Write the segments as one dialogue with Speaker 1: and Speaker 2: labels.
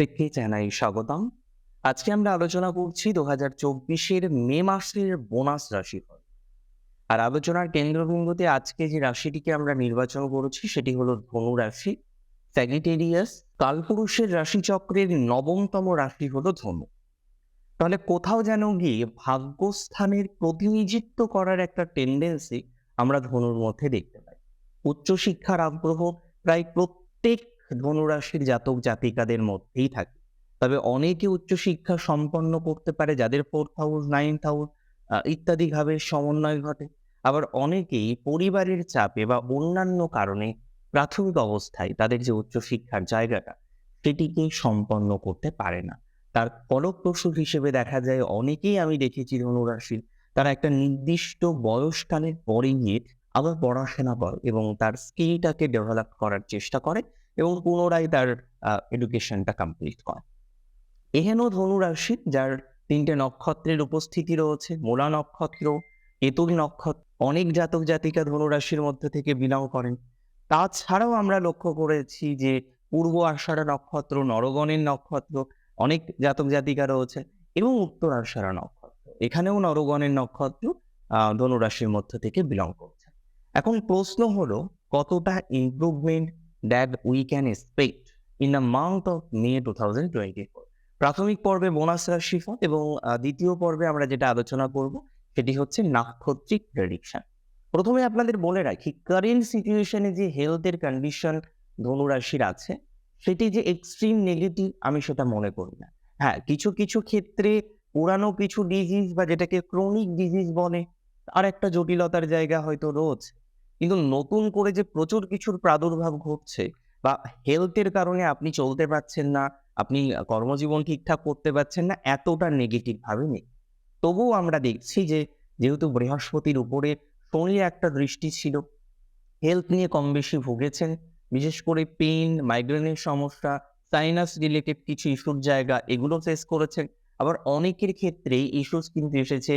Speaker 1: প্রত্যেককে জানাই স্বাগতম। আজকে আমরা আলোচনা করছি দু হাজার চব্বিশের মে মাসের বোনাস রাশিফল। আর আলোচনার কেন্দ্রবিন্দুতে আজকে যে রাশিটিকে আমরা নির্বাচন করেছি সেটি হলো ধনু রাশি। স্যাগিটেরিয়াস কালপুরুষের রাশিচক্রের নবমতম রাশি হলো ধনু। তাহলে কোথাও যেন গিয়ে ভাগ্যস্থানের প্রতিনিধিত্ব করার একটা টেন্ডেন্সি আমরা ধনুর মধ্যে দেখতে পাই। উচ্চশিক্ষার আগ্রহ প্রায় প্রত্যেক ধনুরাশির জাতক জাতিকাদের মধ্যেই থাকে। তবে অনেকে উচ্চশিক্ষা সম্পন্ন করতে পারে যাদের ফোর্থ হাউস নাইন্থ হাউস ইত্যাদি ভাবে সমন্বয় ঘটে। আবার অনেকেই পরিবারের চাপে বা অন্যান্য কারণে প্রাথমিক অবস্থায় তাদের যে উচ্চশিক্ষার জায়গাটা, সেটিকে সম্পন্ন করতে পারে না। তার ফলপ্রসূ হিসেবে দেখা যায়, অনেকেই আমি দেখেছি ধনুরাশির, তারা একটা নির্দিষ্ট বয়সকালের পরে গিয়ে আবার পড়াশোনা করে এবং তার স্কিলটাকে ডেভেলপ করার চেষ্টা করে। এবং পুনরায় তার এডুকেশনটা কমপ্লিট করে। এহেন ধনুরাশি যার তিনটে নক্ষত্রের উপস্থিতি রয়েছে, মূলা নক্ষত্র কেতুর নক্ষত্র, অনেক জাতক জাতিকা ধনুরাশির মধ্যে থেকে বিলং করেন। তাছাড়াও আমরা লক্ষ্য করেছি যে, পূর্ব আষাঢ়া নক্ষত্র, নরগণের নক্ষত্র, অনেক জাতক জাতিকা রয়েছে এবং উত্তর আষাঢ়া নক্ষত্র। এখানেও নরগণের নক্ষত্র ধনুরাশির মধ্যে থেকে বিলং করছে। এখন প্রশ্ন হলো, কতটা improvement that we can expect in the month of May two thousand twenty four প্রাথমিক পর্বে বোনাস রাশিফল এবং দ্বিতীয় পর্বে আমরা যেটা আলোচনা করব সেটি হচ্ছে নাক্ষত্রিক প্রেডিকশন প্রথমে আপনাদের বলে রাখি কারেন্ট সিচুয়েশনে যে হেলথের কন্ডিশন ধনুরাশির আছে, সেটি যে এক্সট্রিম নেগেটিভ আমি সেটা মনে করি না। হ্যাঁ কিছু কিছু ক্ষেত্রে পুরানো কিছু ডিজিজ বা যেটাকে ক্রনিক ডিজিজ বলে আর একটা জটিলতার জায়গা হয়তো রয়েছে। কিন্তু নতুন করে যে প্রচুর কিছুর প্রাদুর্ভাব ঘটছে বা হেলথের কারণে আপনি চলতে পারছেন না, আপনি কর্মজীবন ঠিকঠাক করতে পারছেন না, এতটা নেগেটিভ ভাবে নেই। তবুও আমরা দেখছি যে, যেহেতু বৃহস্পতির উপরে শনির একটা দৃষ্টি ছিল হেলথ নিয়ে কম বেশি ভুগেছেন, বিশেষ করে পেইন মাইগ্রেনের সমস্যা সাইনাস রিলেটেড কিছু ইস্যুর জায়গা, এগুলো ফেস করেছেন। আবার অনেকের ক্ষেত্রে ইস্যুস কিন্তু এসেছে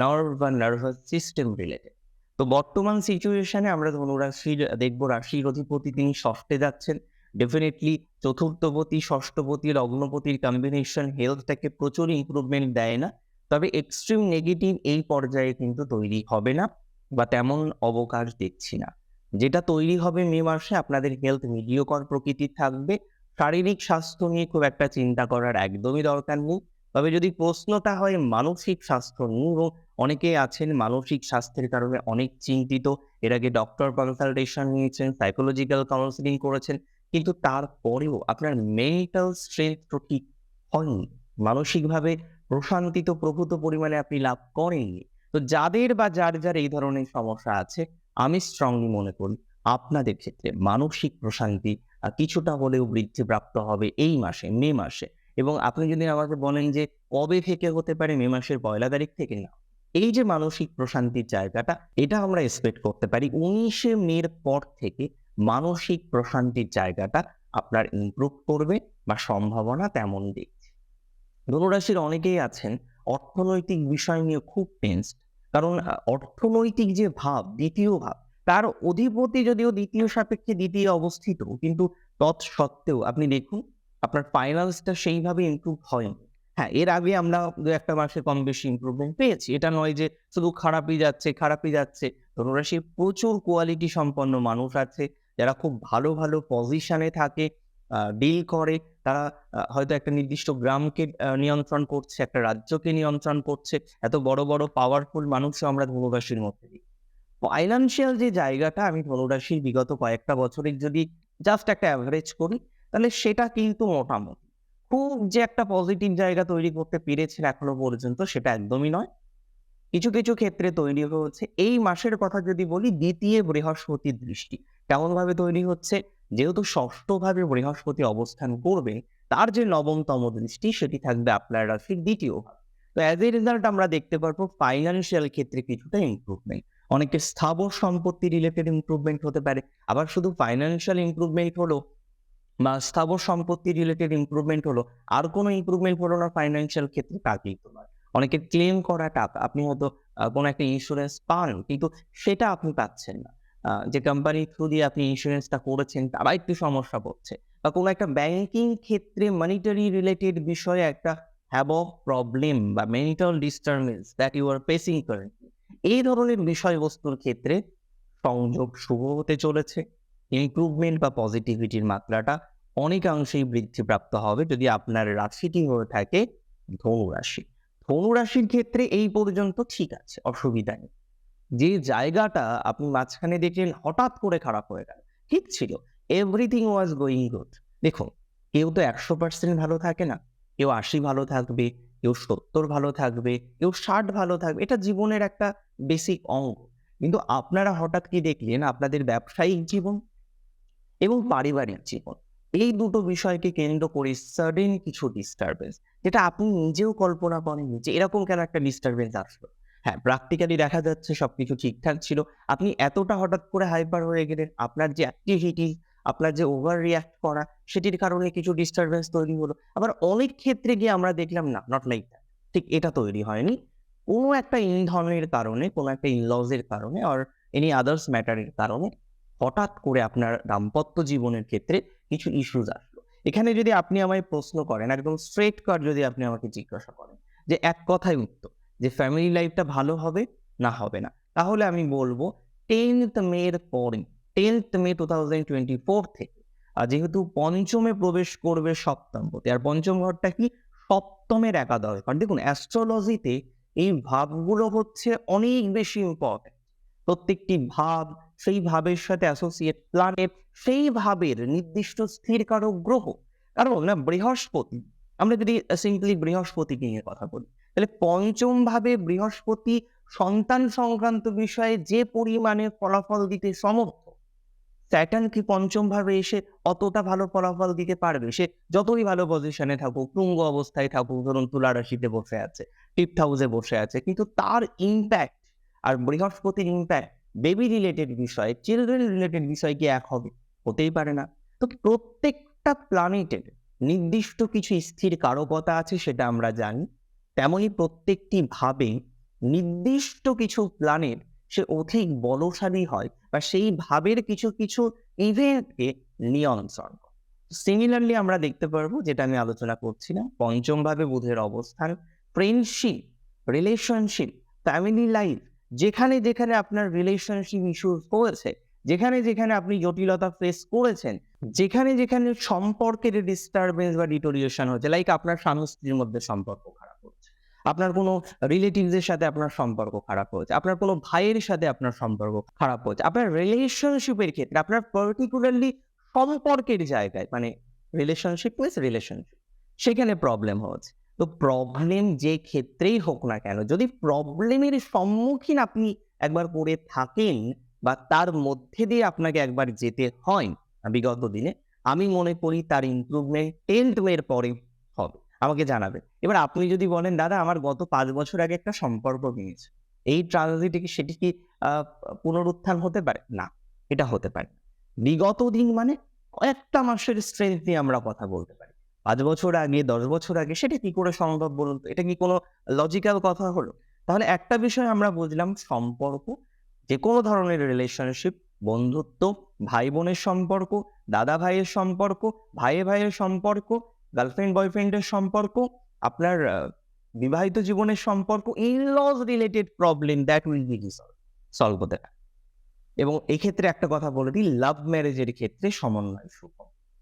Speaker 1: নার্ভ বা নার্ভাস সিস্টেম রিলেটেড তো বর্তমান সিচুয়েশনে আমরা ধনুরাশির দেখব রাশির অধিপতি তিনি ষষ্ঠে যাচ্ছেন। ডেফিনেটলি চতুর্থপতি, ষষ্ঠপতি, লগ্নপতির কম্বিনেশন হেলথটাকে প্রচুর ইমপ্রুভমেন্ট দেয় না। তবে এক্সট্রিম নেগেটিভ এই পর্যায়ে কিন্তু তৈরি হবে না বা তেমন অবকাশ দেখছি না। যেটা তৈরি হবে মে মাসে আপনাদের হেলথ মিডিয়কর প্রকৃতির থাকবে। শারীরিক স্বাস্থ্য নিয়ে খুব একটা চিন্তা করার একদমই দরকার নেই। তবে যদি প্রশ্নটা হয় মানসিক স্বাস্থ্য নিয়ে এবং অনেকে আছেন মানসিক স্বাস্থ্যের কারণে অনেক চিন্তিত। এর আগে ডক্টর কনসালটেশন নিয়েছেন সাইকোলজিক্যাল কাউন্সিলিং করেছেন, কিন্তু তারপরেও আপনার মেন্টাল স্ট্রেংথ তো ঠিক হয়নি। মানসিকভাবে প্রশান্তি তো প্রভূত পরিমাণে আপনি লাভ করেননি। তো যাদের বা যার যার এই ধরনের সমস্যা আছে, আমি স্ট্রংলি মনে করি আপনাদের ক্ষেত্রে মানসিক প্রশান্তি কিছুটা হলেও বৃদ্ধিপ্রাপ্ত হবে এই মাসে, মে মাসে। এবং আপনি যদি আমাকে বলেন যে কবে থেকে হতে পারে, মে মাসের পয়লা তারিখ থেকে না এই যে মানসিক প্রশান্তির জায়গাটা, এটা আমরা এক্সপেক্ট করতে পারি। উনিশে মের পর থেকে মানসিক প্রশান্তির জায়গাটা আপনার ইমপ্রুভ করবে বা সম্ভাবনা তেমন দেখছি। ধনুরাশির অনেকেই আছেন, অর্থনৈতিক বিষয় নিয়ে খুব টেন্স কারণ অর্থনৈতিক যে ভাব, দ্বিতীয় ভাব, তার অধিপতি যদিও দ্বিতীয় সাপেক্ষে দ্বিতীয় অবস্থিত, কিন্তু তৎসত্ত্বেও আপনি দেখুন, আপনার ফাইন্যান্সটা সেইভাবে ইমপ্রুভ হয়নি। হ্যাঁ এর আগে আমরা দু একটা মাসে কম বেশি ইমপ্রুভমেন্ট পেয়েছি। এটা নয় যে শুধু খারাপই যাচ্ছে খারাপই যাচ্ছে। ধনুরাশির প্রচুর কোয়ালিটি সম্পন্ন মানুষ আছে, যারা খুব ভালো ভালো পজিশনে থাকে ডিল করে। তারা হয়তো একটা নির্দিষ্ট গ্রামকে নিয়ন্ত্রণ করছে, একটা রাজ্যকে নিয়ন্ত্রণ করছে। এত বড় বড় পাওয়ারফুল মানুষও আমরা ধনুরাশির মধ্যে দিই। ফাইন্যান্সিয়াল যে জায়গাটা, আমি ধনুরাশির বিগত কয়েকটা বছরের যদি জাস্ট একটা অ্যাভারেজ করি, তাহলে সেটা কিন্তু মোটামুটি। খুব যে একটা পজিটিভ জায়গা তৈরি করতে পেরেছেন এখনও পর্যন্ত সেটা একদমই নয়। কিছু কিছু ক্ষেত্রে তৈরি হচ্ছে এই মাসের কথা যদি বলি, দ্বিতীয় বৃহস্পতির দৃষ্টি। কেমন ভাবে তৈরি হচ্ছে? যেহেতু ষষ্ঠভাবে বৃহস্পতি অবস্থান করবে, তার যে নবমতম দৃষ্টি, সেটি থাকবে আপনার রাশির দ্বিতীয় তো অ্যাজ এ রেজাল্ট আমরা দেখতে পারব ফাইন্যান্সিয়াল ক্ষেত্রে কিছুটা ইমপ্রুভমেন্ট অনেকের স্থাবর সম্পত্তি রিলেটেড ইমপ্রুভমেন্ট হতে পারে। আবার শুধু ফাইন্যান্সিয়াল ইমপ্রুভমেন্ট হলো বা স্থাবর সম্পত্তি রিলেটেড ইমপ্রুভমেন্ট হলো আর কোনো ইমপ্রুভমেন্ট হলো না ফাইন্যান্সিয়াল ক্ষেত্রে তা কিন্তু নয় অনেকে ক্লেম করা টাকা, আপনি হয়তো কোনো একটা ইন্স্যুরেন্স পান, কিন্তু সেটা আপনি পাচ্ছেন না। যে কোম্পানি থ্রু দিয়ে আপনি ইন্স্যুরেন্সটা করেছেন, তারা একটু সমস্যা পড়ছে বা কোনো একটা ব্যাংকিং ক্ষেত্রে মনিটারি রিলেটেড বিষয়ে একটা হ্যাবক প্রবলেম বা mental disturbance that you are facing currently এই ধরনের বিষয়বস্তুর ক্ষেত্রে সংযোগ শুভ হতে চলেছে। ইমপ্রুভমেন্ট বা পজিটিভিটির মাত্রাটা অনেকাংশেই বৃদ্ধিপ্রাপ্ত হবে যদি আপনার রাশিটি হয়ে থাকে ধনু রাশি ধনু রাশির ক্ষেত্রে এই পর্যন্ত ঠিক আছে, অসুবিধা নেই। যে জায়গাটা আপনি মাঝখানে দেখলেন হঠাৎ করে খারাপ হয়ে গেল, ঠিক ছিল এভরিথিং ওয়াজ গোয়িং গুড দেখুন, কেউ তো একশো পার্সেন্ট ভালো থাকে না, কেউ আশি ভালো থাকবে, কেউ সত্তর ভালো থাকবে, কেউ ষাট ভালো থাকবে, এটা জীবনের একটা বেসিক অঙ্গ। কিন্তু আপনারা হঠাৎ কি দেখলেন, আপনাদের ব্যবসায়িক জীবন এবং পারিবারিক জীবন। এই দুটো বিষয়কে কেন্দ্র করে সাডেন কিছু ডিস্টারবেন্স যেটা আপনি নিজেও কল্পনা করেননি যে এরকম কেন একটা ডিস্টারবেন্স আসলো? হ্যাঁ প্র্যাকটিক্যালি দেখা যাচ্ছে সবকিছু ঠিকঠাক ছিল। আপনি এতটা হঠাৎ করে হাইপার হয়ে গেলেন আপনার যে অ্যাক্টিভিটি আপনার যে ওভার রিয়াক্ট করা সেটির কারণে কিছু ডিস্টারবেন্স তৈরি হলো। আবার অনেক ক্ষেত্রে গিয়ে আমরা দেখলাম না নট লাইক দ্যাট ঠিক এটা তৈরি হয়নি। কোনো একটা ইন্ধনের কারণে কোনো একটা ইনলজের কারণে আর এনি আদার্স ম্যাটারের কারণে হঠাৎ করে আপনার দাম্পত্য জীবনের ক্ষেত্রে কিছু ইস্যুজ আসলো। এখানে যদি আপনি আমায় প্রশ্ন করেন, একদম স্ট্রেট কাট যদি আপনি আমাকে জিজ্ঞাসা করেন, যে এক কথায় উত্তর, যে ফ্যামিলি লাইফটা ভালো হবে না হবে না? তাহলে আমি বলব টেন্থ মের পরে tenth May two thousand twenty four থেকে যেহেতু পঞ্চমে প্রবেশ করবে সপ্তম পতি আর পঞ্চম ঘরটা কি? সপ্তমের একাদশ ঘর। দেখুন অ্যাস্ট্রোলজিতে এই ভাবগুলো হচ্ছে অনেক বেশি ইম্পর্টেন্ট প্রত্যেকটি ভাব সেই ভাবের সাথে অ্যাসোসিয়েট প্ল্যানেট সেই ভাবের নির্দিষ্ট স্থির কারক গ্রহ। কারণ না বৃহস্পতি, আমরা যদি সিম্পলি বৃহস্পতিকে নিয়ে কথা বলি, তাহলে পঞ্চম ভাবে বৃহস্পতি সন্তান সংক্রান্ত বিষয়ে যে পরিমাণে ফলাফল দিতে সমর্থ স্যাটার্ন কি পঞ্চম ভাবে এসে অতটা ভালো ফলাফল দিতে পারবে? সে যতই ভালো পজিশনে থাকুক, তুঙ্গ অবস্থায় থাকুক, ধরুন তুলা রাশিতে বসে আছে ফিফথ হাউসে বসে আছে, কিন্তু তার ইম্প্যাক্ট আর বৃহস্পতির ইম্প্যাক্ট বেবি রিলেটেড বিষয় চিলড্রেন রিলেটেড বিষয় কি এক হবে হতেই পারে না? তো প্রত্যেকটা প্ল্যানেটের নির্দিষ্ট কিছু স্থির কারকতা আছে সেটা আমরা জানি। তেমনই প্রত্যেকটি ভাবে নির্দিষ্ট কিছু প্ল্যানেট সে অধিক বলশালী হয় বা সেই ভাবের কিছু কিছু ইভেন্টকে নিয়ন্ত্রণ সিমিলারলি আমরা দেখতে পারব, যেটা আমি আলোচনা করছি না পঞ্চমভাবে বুধের অবস্থান ফ্রেন্ডশিপ রিলেশনশিপ ফ্যামিলি লাইফ যেখানে যেখানে আপনার রিলেশনশিপ ইস্যু হয়েছে, যেখানে যেখানে আপনি জটিলতা ফেস করেছেন, যেখানে যেখানে সম্পর্কের ডিস্টারবেন্স বা ডিটোরিয়েশন হচ্ছে লাইক আপনার স্বামী স্ত্রীর মধ্যে সম্পর্ক খারাপ হচ্ছে আপনার কোনো রিলেটিভসের সাথে আপনার সম্পর্ক খারাপ হচ্ছে আপনার কোনো ভাইয়ের সাথে আপনার সম্পর্ক খারাপ হচ্ছে আপনার রিলেশনশিপের ক্ষেত্রে, আপনার পার্টিকুলারলি সম্পর্কের জায়গায় মানে রিলেশনশিপ প্লাস রিলেশনশিপ সেখানে প্রবলেম হচ্ছে তো প্রবলেম যে ক্ষেত্রেই হোক না কেন, যদি প্রবলেমের সম্মুখীন আপনি একবার করে থাকেন বা তার মধ্যে দিয়ে আপনাকে একবার যেতে হয় বিগত দিনে, আমি মনে করি তার ইমপ্রুভমেন্ট টেন্থ এর পরে হবে। আমাকে জানাবে এবার আপনি যদি বলেন, দাদা, আমার গত পাঁচ বছর আগে একটা সম্পর্ক ভেঙেছে এই ট্রানজিটে কি সেটি কি পুনরুত্থান হতে পারে? না, এটা হতে পারে। বিগত দিন মানে কয়েকটা মাসের স্ট্রেংথ নিয়ে আমরা কথা বলতে পারি। পাঁচ বছর আগে, দশ বছর আগে, সেটা কি করে সম্ভব বলুন এটা কি কোনো লজিক্যাল কথা হলো? তাহলে একটা বিষয় আমরা বুঝলাম, সম্পর্ক যে কোনো ধরনের রিলেশনশিপ বন্ধুত্ব ভাই বোনের সম্পর্ক দাদা ভাইয়ের সম্পর্ক ভাইয়ে ভাইয়ের সম্পর্ক গার্লফ্রেন্ড বয়ফ্রেন্ডের সম্পর্ক, আপনার বিবাহিত জীবনের সম্পর্ক in laws related problem that will be solve হতে পারে। এবং এক্ষেত্রে একটা কথা বলে দিই লাভ ম্যারেজের ক্ষেত্রে সমন্বয় শুভ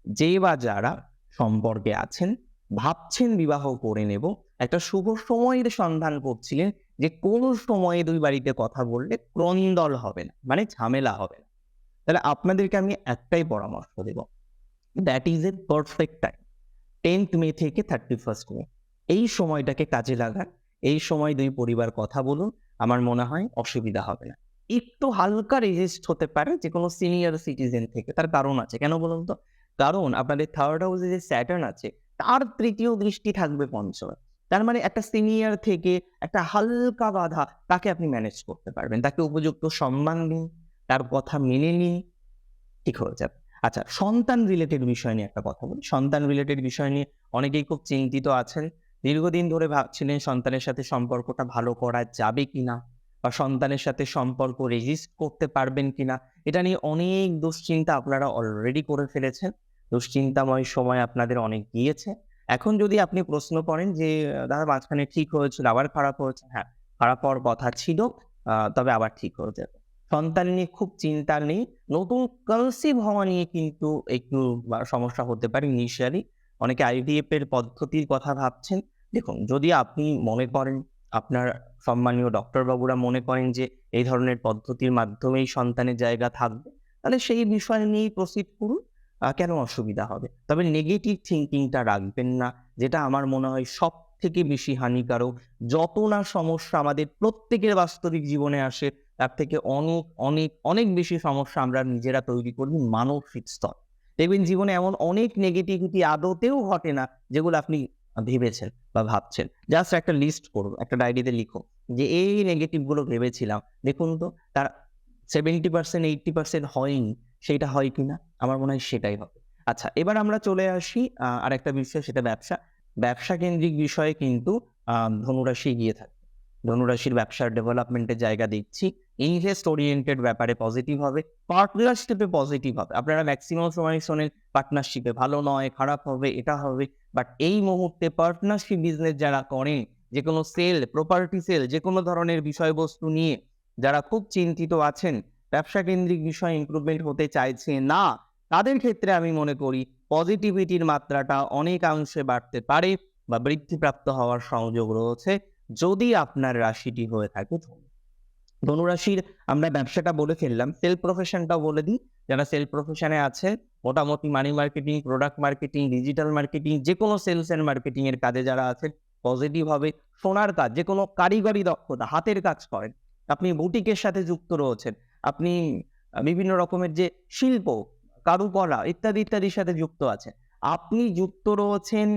Speaker 1: যে বা যারা সম্পর্কে আছেন, ভাবছেন বিবাহ করে নেব। একটা শুভ সময়ের সন্ধান করছিলেন যে কোন সময়ে দুই বাড়িতে কথা বললে ক্রন্দল হবে না মানে ঝামেলা হবে না। তাহলে আপনাদেরকে আমি একটাই পরামর্শ দেব। That is a perfect time tenth May থেকে থার্টি ফার্স্ট মে এই সময়টাকে কাজে লাগান, এই সময় দুই পরিবার কথা বলুন, আমার মনে হয় অসুবিধা হবে না। একটু হালকা রেজিস্ট হতে পারে যে কোনো সিনিয়র সিটিজেন থেকে, তার কারণ আছে। কেন বলুন তো? কারণ আপনাদের থার্ড হাউসে যে স্যাটার্ন আছে, তার তৃতীয় দৃষ্টি থাকবে পঞ্চমে। তার মানে একটা সিনিয়র থেকে একটা হালকা বাধা তাকে আপনি ম্যানেজ করতে পারবেন। তাকে উপযুক্ত সম্মান দিন তার কথা মেনে নিন, ঠিক হয়ে যাবে। আচ্ছা সন্তান রিলেটেড বিষয় নিয়ে একটা কথা বলি। সন্তান রিলেটেড বিষয় নিয়ে অনেকেই খুব চিন্তিত আছেন। দীর্ঘদিন ধরে ভাবছিলেন সন্তানের সাথে সম্পর্কটা ভালো করা যাবে কিনা বা সন্তানের সাথে সম্পর্ক রেজিস্ট করতে পারবেন কিনা, এটা নিয়ে অনেক দুশ্চিন্তা আপনারা অলরেডি করে ফেলেছেন। দুশ্চিন্তাময় সময় আপনাদের অনেক গিয়েছে। এখন যদি আপনি প্রশ্ন করেন যে, দাদা, মাঝখানে ঠিক হয়েছিল, আবার খারাপ হয়েছে? হ্যাঁ খারাপ হওয়ার কথা ছিল তবে আবার ঠিক হয়ে যাবে। সন্তান নিয়ে খুব চিন্তা নেই, নতুন কনসিভ হওয়া নিয়ে কিন্তু একটু সমস্যা হতে পারে ইনিশিয়ালি অনেকে আইভিএফ এর পদ্ধতির কথা ভাবছেন। দেখুন, যদি আপনি মনে করেন, আপনার সম্মানীয় ডক্টর বাবুরা মনে করেন যে, এই ধরনের পদ্ধতির মাধ্যমেই সন্তানের জায়গা থাকবে, তাহলে সেই বিষয় নিয়েই প্রসিড করুন। কেন অসুবিধা হবে? তবে নেগেটিভ থিঙ্কিংটা রাখবেন না, যেটা আমার মনে হয় সব থেকে বেশি হানিকারক। যত না সমস্যা আমাদের প্রত্যেকের বাস্তবিক জীবনে আসে, তার থেকে অনেক অনেক অনেক বেশি সমস্যা আমরা নিজেরা তৈরি করি মানসিক স্তর। দেখবেন জীবনে এমন অনেক নেগেটিভিটি আদতেও ঘটে না, যেগুলো আপনি ভেবেছেন বা ভাবছেন। জাস্ট একটা লিস্ট করুন, একটা ডায়েরিতে লিখো যে, এই নেগেটিভগুলো ভেবেছিলাম। দেখুন তো, তার সেভেন্টি পার্সেন্ট এইটটি পার্সেন্ট হয়নি। সেটা হয় কিনা? আমার মনে হয় সেটাই হবে। আচ্ছা এবার আমরা চলে আসি আর একটা বিষয়, সেটা ব্যবসা। ব্যবসা কেন্দ্রিক বিষয়ে কিন্তু ধনুরাশি এগিয়ে থাকে। ধনুরাশির ব্যবসার ডেভেলপমেন্টের জায়গা দেখছি। ইনভেস্ট ওরিয়েন্টেড ব্যাপারে পজিটিভ হবে পার্টনারশিপে পজিটিভ হবে। আপনারা ম্যাক্সিমাম সময় শোনেন পার্টনারশিপে ভালো নয়, খারাপ হবে, এটা হবে। বাট এই মুহূর্তে পার্টনারশিপ বিজনেস যারা করেন যে কোনো সেল প্রপার্টি সেল যে কোনো ধরনের বিষয়বস্তু নিয়ে, যারা খুব চিন্তিত আছেন ব্যবসা কেন্দ্রিক বিষয় ইমপ্রুভমেন্ট হতে চাইছে না, তাদের ক্ষেত্রে আমি মনে করি পজিটিভিটির মাত্রাটা অনেকাংশে বাড়তে পারে বা বৃদ্ধিপ্রাপ্ত হওয়ার সংযোগ রয়েছে যদি আপনার রাশিটি হয়ে থাকে। ধনু ধনুরাশির আমরা ব্যবসাটা বলে ফেললাম সেলফ প্রফেশনটাও বলে দিই, যারা সেলফ প্রফেশনে আছে, মোটামুটি money marketing product marketing digital marketing যে কোনো সেলস এন্ড মার্কেটিং এর কাজে যারা আছেন পজিটিভ হবে, সোনার কাজ যে কোনো কারিগরি দক্ষতা, হাতের কাজ করেন, আপনি বুটিকের সাথে যুক্ত রয়েছেন আপনি বিভিন্ন রকমের যে শিল্প, কারুকলা ইত্যাদি ইত্যাদির সাথে যুক্ত আছেন। আপনি যুক্ত রয়েছেন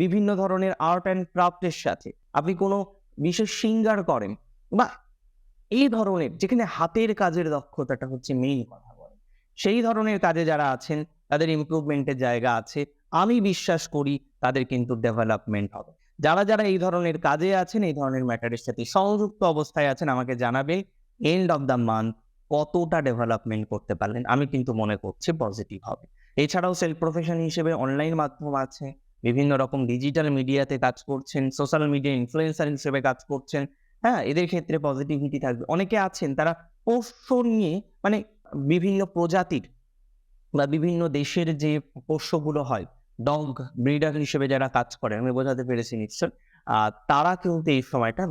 Speaker 1: বিভিন্ন ধরনের আর্ট অ্যান্ড ক্রাফটের সাথে। আপনি কোনো বিশেষ সিঙ্গার করেন। বা এই ধরনের, যেখানে হাতের কাজের দক্ষতাটা হচ্ছে মেইন কথা বলে সেই ধরনের কাজে যারা আছেন, তাদের ইমপ্রুভমেন্টের জায়গা আছে। আমি বিশ্বাস করি তাদের কিন্তু ডেভেলপমেন্ট হবে। যারা যারা এই ধরনের কাজে আছেন, এই ধরনের ম্যাটারের সাথে সংযুক্ত অবস্থায় আছেন, আমাকে জানাবে এন্ড অফ দ্য মান্থ কতটা ডেভেলপমেন্ট করতে পারলেন? আমি কিন্তু মনে করছি পজিটিভ হবে। এছাড়াও সেলফ প্রফেশন হিসেবে অনলাইন মাধ্যম আছে। বিভিন্ন রকম ডিজিটাল মিডিয়াতে কাজ করছেন সোশ্যাল মিডিয়া ইনফ্লুয়েন্সার হিসেবে কাজ করছেন। হ্যাঁ এদের ক্ষেত্রে পজিটিভিটি থাকবে। অনেকে আছেন, তারা পোষ্য নিয়ে মানে বিভিন্ন প্রজাতির বা বিভিন্ন দেশের যে পোষ্যগুলো হয় ডগ ব্রিডার হিসেবে যারা কাজ করে, আমি বোঝাতে পেরেছি নিশ্চয় তারা কিন্তু এই সময়টা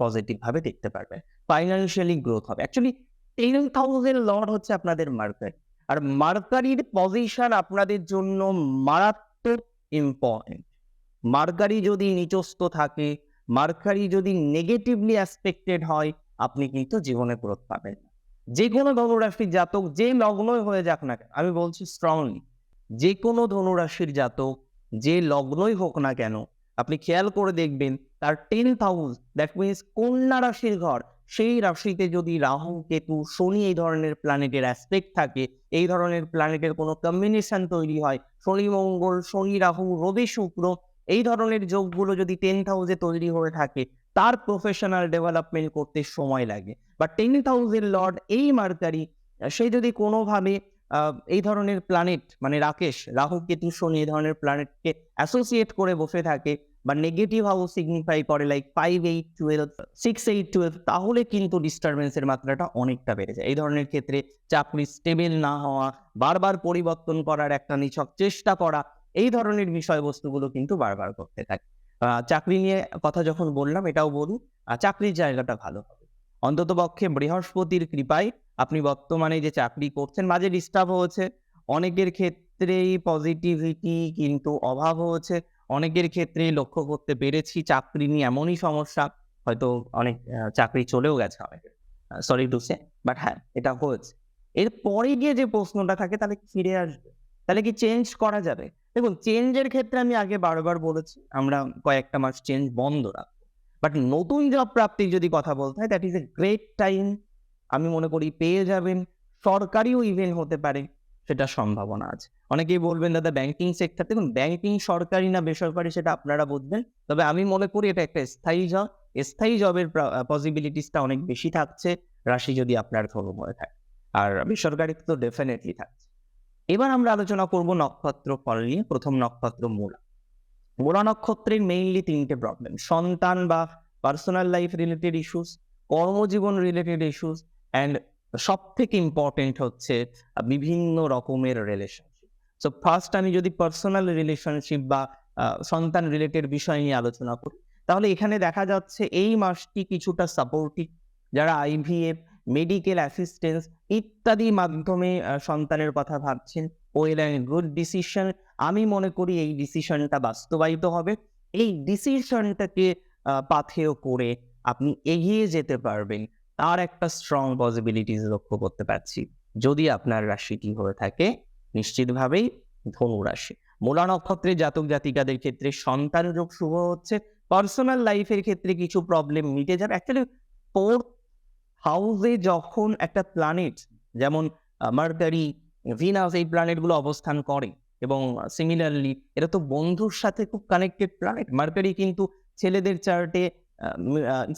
Speaker 1: পজিটিভ ভাবে দেখতে পারবে। ফাইন্যান্সিয়ালি গ্রোথ হবে। অ্যাকচুয়ালি টেন থাউজেন্ড লর্ড হচ্ছে আপনাদের মার্কারি আর মার্কারির পজিশন আপনাদের জন্য মারাত্মক ইম্পর্টেন্ট মার্কারি যদি নিচস্ত থাকে, মার্কারি যদি নেগেটিভলি অ্যাসপেক্টেড হয়, আপনি কিন্তু জীবনে গ্রোথ পাবেন যে কোনো ধনুরাশির জাতক, যে লগ্নই হয়ে যাক না কেন, আমি বলছি স্ট্রংলি যে কোনো ধনুরাশির জাতক, যে লগ্নই হোক না কেন, আপনি খেয়াল করে দেখবেন, তার টেন হাউস দ্যাট মিনস কন্যা রাশির ঘর সেই রাশিতে যদি রাহু, কেতু, শনি এই ধরনের প্ল্যানেটের অ্যাসপেক্ট থাকে, এই ধরনের প্ল্যানেটের কোনো কম্বিনেশন তৈরি হয়, শনি মঙ্গল, শনি রাহু, রবি শুক্র, এই ধরনের যোগগুলো যদি টেন হাউসে তৈরি হয়ে থাকে, তার প্রফেশনাল ডেভেলপমেন্ট করতে সময় লাগে। বা টেন হাউসের লর্ড এই মার্কারি, সে যদি কোনোভাবে এই ধরনের প্ল্যানেট মানে রাকেশ, রাহু, কেতু, শনি এই ধরনের প্ল্যানেটকে অ্যাসোসিয়েট করে বসে থাকে বা নেগেটিভ হাউস সিগনিফাই করে like five eight twelve six eight twelve তাহলে কিন্তু ডিস্টারবেন্সের মাত্রাটা অনেকটা বেড়ে যায়। এই ধরনের ক্ষেত্রে চাকরি স্টেবল না হওয়া, বারবার পরিবর্তন করার একটা নিছক চেষ্টা করা, এই ধরনের বিষয়বস্তুগুলো কিন্তু বারবার করতে থাকে চাকরি নিয়ে কথা যখন বললাম, এটাও বলুন চাকরির জায়গাটা ভালো হবে। অন্তত পক্ষে বৃহস্পতির কৃপায় আপনি বর্তমানে যে চাকরি করছেন মাঝে ডিস্টার্ব হয়েছে। অনেকের ক্ষেত্রেই পজিটিভিটি কিন্তু অভাব হয়েছে। অনেকের ক্ষেত্রে লক্ষ্য করতে পেরেছি চাকরি নিয়ে এমনই সমস্যা, হয়তো অনেক চাকরি চলেও গেছে অনেকের। সরি টু সে বাট হ্যাঁ এটা হয়েছে। এর পরে গিয়ে যে প্রশ্নটা থাকে, তাহলে ফিরে আসবে। তাহলে কি চেঞ্জ করা যাবে? দেখুন চেঞ্জের ক্ষেত্রে আমি আগে বারবার বলেছি, আমরা কয়েকটা মাস চেঞ্জ বন্ধ রাখব। বাট নতুন জব প্রাপ্তির যদি কথা বলতে হয় that is a great time আমি মনে করি পেয়ে যাবেন। সরকারিও ইভেন্ট হতে পারে, সেটা সম্ভাবনা আছে। অনেকেই বলবেন, দাদা ব্যাংকিং সেক্টর দেখুন ব্যাংকিং সরকারি না বেসরকারি সেটা আপনারা বুঝবেন। তবে আমি মনে করি এটা একটা স্থায়ী জব স্থায়ী জবের পসিবিলিটিসটা অনেক বেশি থাকছে, রাশি যদি আপনার ধর্ম হয়ে থাকে। আর বেসরকারি তো ডেফিনেটলি থাকছে। এবার আমরা আলোচনা করব নক্ষত্র ফল নিয়ে। প্রথম নক্ষত্র মূলা। মূলা নক্ষত্রের মেইনলি তিনটে প্রবলেম সন্তান বা পার্সোনাল লাইফ রিলেটেড ইস্যুস কর্মজীবন রিলেটেড ইস্যুস অ্যান্ড সব থেকে ইম্পর্টেন্ট হচ্ছে বিভিন্ন রকমের রিলেশনশিপ সো ফার্স্ট আমি যদি পার্সোনাল রিলেশনশিপ বা সন্তান রিলেটেড বিষয় নিয়ে আলোচনা করি, তাহলে এখানে দেখা যাচ্ছে এই মাসটি কিছুটা সাপোর্টিভ যারা আইভিএফ মেডিকেল অ্যাসিস্ট্যান্স ইত্যাদি মাধ্যমে সন্তানের কথা ভাবছেন ওয়েল অ্যান্ড গুড ডিসিশন আমি মনে করি এই ডিসিশনটা বাস্তবায়িত হবে। এই ডিসিশনটাকে পাথেয় করে আপনি এগিয়ে যেতে পারবেন। তার একটা স্ট্রং পসিবিলিটিস লক্ষ্য করতে পারছি, যদি আপনার রাশিটি হয়ে থাকে। নিশ্চিতভাবেই ধনু রাশি। মূলা নক্ষত্রে জাতক জাতিকাদের ক্ষেত্রে সন্তান যোগ শুভ হচ্ছে। পার্সোনাল লাইফের ক্ষেত্রে কিছু প্রবলেম মিটে যাবে। অ্যাকচুয়ালি ফোর্থ হাউসে যখন একটা প্ল্যানেট যেমন মার্কারি ভিনাস এই প্ল্যানেটগুলো অবস্থান করে এবং সিমিলারলি এটা তো বন্ধুর সাথে খুব কানেক্টেড প্ল্যানেট মার্কারি কিন্তু ছেলেদের চার্টে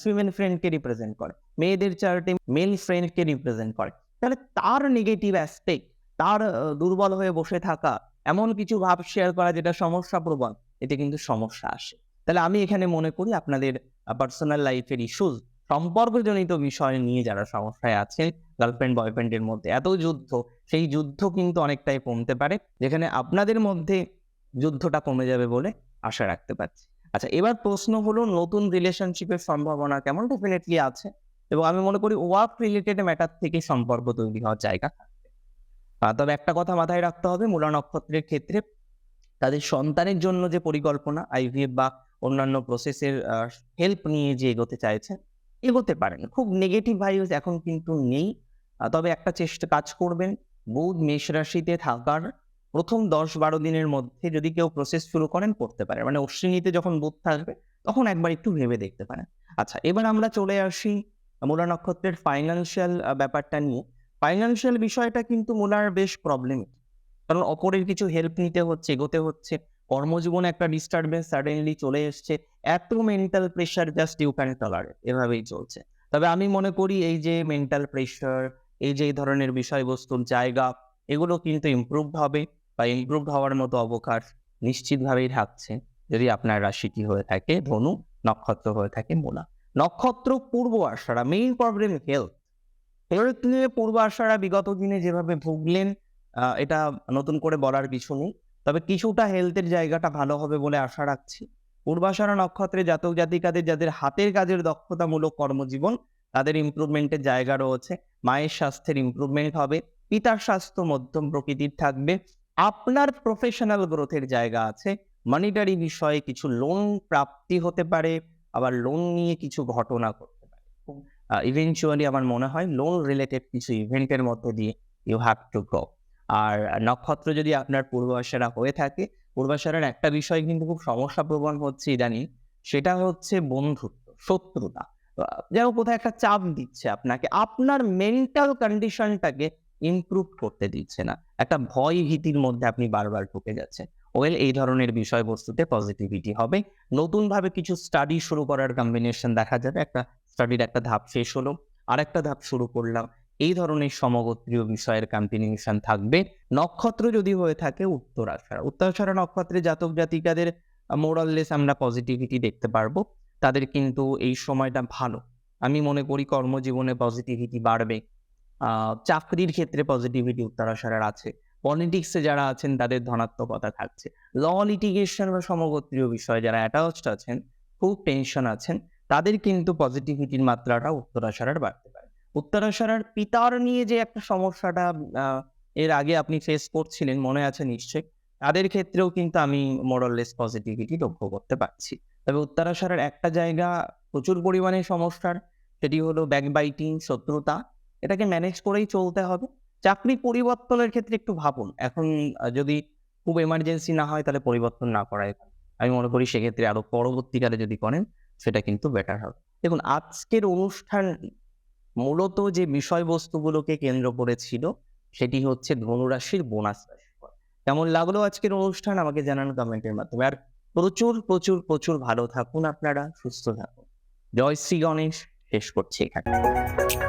Speaker 1: ফিমেল ফ্রেন্ডকে রিপ্রেজেন্ট করে। মেয়েদের চার্টে মেল ফ্রেন্ডকে রিপ্রেজেন্ট করে। তাহলে তার নেগেটিভ অ্যাসপেক্ট তার দুর্বল হয়ে বসে থাকা এমন কিছু ভাব শেয়ার করা যেটা সমস্যা প্রবণ এতে কিন্তু সমস্যা আসে। তাহলে আমি এখানে মনে করি আপনাদের পার্সোনাল লাইফের ইস্যুজ সম্পর্কজনিত বিষয় নিয়ে যারা সমস্যায় আছে গার্লফ্রেন্ড বয়ফ্রেন্ডের মধ্যে, এত যুদ্ধ, সেই যুদ্ধ কিন্তু অনেকটাই কমতে পারে, যেখানে আপনাদের মধ্যে যুদ্ধটা কমে যাবে বলে আশা রাখতে পারছি। আচ্ছা এবার প্রশ্ন হলো, নতুন রিলেশনশিপের সম্ভাবনা কেমন? ডেফিনেটলি আছে। এবং আমি মনে করি ওয়ার্ক রিলেটেড ম্যাটার থেকে সম্পর্ক তৈরি হওয়ার জায়গা তবে একটা কথা মাথায় রাখতে হবে, মূলা নক্ষত্রের ক্ষেত্রে তাদের সন্তানের জন্য যে পরিকল্পনা আইভিএফ বা অন্যান্য প্রসেসের হেল্প নিয়ে যে এগোতে চাইছেন এগোতে পারেন। খুব নেগেটিভ ভাইবস এখন কিন্তু নেই। তবে একটা চেষ্টা, কাজ করবেন। বুধ, মেষ রাশিতে থাকার প্রথম দশ বারো দিনের মধ্যে যদি কেউ প্রসেস শুরু করেন, করতে পারে মানে অশ্বিনীতে যখন বুধ থাকবে, তখন একবার একটু ভেবে দেখতে পারেন। আচ্ছা এবার আমরা চলে আসি মূলা নক্ষত্রের ফাইন্যান্সিয়াল ব্যাপারটা নিয়ে। ফাইন্যান্সিয়াল বিষয়টা কিন্তু মূলার বেশ প্রবলেম কারণ অপরের কিছু হেল্প নিতে হচ্ছে, এগোতে হচ্ছে, কর্মজীবনে একটা ডিস্টারবেন্স সাডেনলি চলে এসছে, এত mental pressure just you can tolerate এভাবেই চলছে। তবে আমি মনে করি এই যে মেন্টাল প্রেশার এই যে ধরনের বিষয়বস্তুর জায়গা, এগুলো কিন্তু ইমপ্রুভ হবে বা ইমপ্রুভ হওয়ার মতো অবকাশ নিশ্চিতভাবেই থাকছে যদি আপনার রাশিটি হয়ে থাকে, ধনু, নক্ষত্র হয়ে থাকে মোলা নক্ষত্র Purva Ashadha main problem health health নিয়ে পূর্ব আষাঢ়া বিগত দিনে যেভাবে ভুগলেন এটা নতুন করে বলার কিছু নেই। তবে কিছুটা হেলথের জায়গাটা ভালো হবে বলে আশা রাখছি। পূর্বাষাঢ়া নক্ষত্রে জাতক জাতিকাদের, যাদের হাতের কাজের দক্ষতামূলক কর্মজীবন, তাদের ইমপ্রুভমেন্টের জায়গা রয়েছে। মায়ের স্বাস্থ্যের ইম্প্রুভমেন্ট হবে, পিতার স্বাস্থ্য মধ্যম প্রকৃতির থাকবে। আপনার প্রফেশনাল গ্রোথের জায়গা আছে। মানিটারি বিষয়ে কিছু লোন প্রাপ্তি হতে পারে, আবার লোন নিয়ে কিছু ঘটনা পারে ইভেনচুয়ালি আমার মনে হয় লোন রিলেটেড কিছু ইভেন্টের মধ্যে দিয়ে ইউ হ্যাভ টু গো আর নক্ষত্র যদি আপনার পূর্বাশারা হয়ে থাকে, পূর্বাশারার একটা বিষয় কিন্তু খুব সমস্যা প্রবণ হচ্ছে ইদানিং, সেটা হচ্ছে বন্ধুত্ব, শত্রুতা। যেন কোথায় একটা চাপ দিচ্ছে আপনাকে, আপনার মেন্টাল কন্ডিশনটাকে ইমপ্রুভ করতে দিচ্ছে না। একটা ভয় ভীতির মধ্যে আপনি বারবার ঢুকে যাচ্ছেন। ওয়েল এই ধরনের বিষয়বস্তুতে পজিটিভিটি হবে। নতুনভাবে কিছু স্টাডি শুরু করার কম্বিনেশন দেখা যাবে, একটা স্টাডির একটা ধাপ শেষ হলো। আর একটা ধাপ শুরু করলাম। এই ধরনের সমগোত্রীয় বিষয়ের কম্বিনেশন থাকবে। নক্ষত্র যদি হয়ে থাকে উত্তরাষাঢ়া। উত্তরাষাঢ়া নক্ষত্রে জাতক জাতিকাদের মোরাললেস আমরা পজিটিভিটি দেখতে পারব। তাদের কিন্তু এই সময়টা ভালো। আমি মনে করি কর্মজীবনে পজিটিভিটি বাড়বে। চাকরির ক্ষেত্রে পজিটিভিটি উত্তরাষাঢ়ার আছে। পলিটিক্সে যারা আছেন, তাদের ধনাত্মকতা থাকছে। ল লিটিগেশন বা সমগোত্রীয় বিষয়ে যারা অ্যাটাচড আছেন, খুব টেনশন আছেন। তাদের কিন্তু পজিটিভিটির মাত্রাটা উত্তরাষাঢ়ার বাড়তে পারে। উত্তরাষাঢ়ার পিতার নিয়ে যে একটা সমস্যাটা এর আগে আপনি ফেস করছিলেন, মনে আছে নিশ্চয়ই, তাদের ক্ষেত্রেও কিন্তু আমি মোরাললেস পজিটিভিটি লক্ষ্য করতে পারছি। তবে উত্তরাষাঢ়ার একটা জায়গা প্রচুর পরিমাণে সমস্যার, সেটি হলো ব্যাকবাইটিং শত্রুতা। এটাকে ম্যানেজ করেই চলতে হবে। চাকরি পরিবর্তনের ক্ষেত্রে একটু ভাবুন। এখন যদি খুব এমার্জেন্সি না হয়, তাহলে পরিবর্তন না ভালো। আমি মনে করি সেক্ষেত্রে আরও পরবর্তীকালে যদি করেন সেটা কিন্তু বেটার হবে। দেখুন, আজকের অনুষ্ঠান মূলত যে বিষয়বস্তুগুলোকে কেন্দ্র করেছিল, সেটি হচ্ছে ধনুরাশির বোনাস কেমন লাগল আজকের অনুষ্ঠান? আমাকে জানান কমেন্টের মাধ্যমে। আর প্রচুর প্রচুর প্রচুর ভালো থাকুন আপনারা, সুস্থ থাকুন। জয় শ্রী গণেশ। শেষ করছি এখানে।